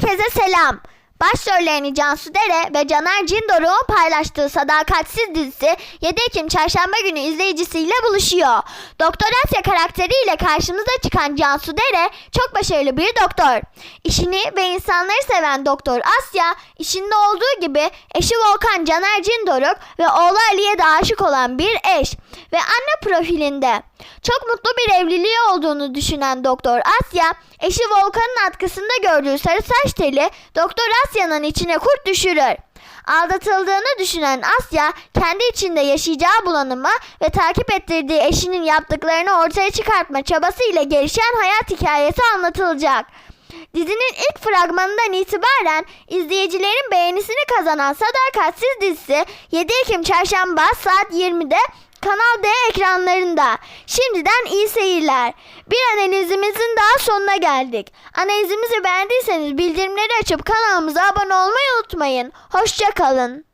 Herkese selam. Başrollerini Cansu Dere ve Caner Cindoruk'un paylaştığı Sadakatsiz dizisi 7 Ekim Çarşamba günü izleyicisiyle buluşuyor. Doktor Asya karakteriyle karşımıza çıkan Cansu Dere çok başarılı bir doktor. İşini ve insanları seven Doktor Asya, işinde olduğu gibi eşi Volkan Caner Cindoruk ve oğlu Ali'ye de aşık olan bir eş ve anne profilinde. Çok mutlu bir evliliği olduğunu düşünen Doktor Asya, eşi Volkan'ın atkısında gördüğü sarı saç teli Doktor Asya'nın içine kurt düşürür. Aldatıldığını düşünen Asya, kendi içinde yaşayacağı bulanıma ve takip ettirdiği eşinin yaptıklarını ortaya çıkartma çabasıyla gelişen hayat hikayesi anlatılacak. Dizinin ilk fragmanından itibaren izleyicilerin beğenisini kazanan Sadakatsiz dizisi 7 Ekim Çarşamba saat 20'de Kanal D ekranlarında. Şimdiden iyi seyirler. Bir analizimizin daha sonuna geldik. Analizimizi beğendiyseniz bildirimleri açıp kanalımıza abone olmayı unutmayın. Hoşçakalın.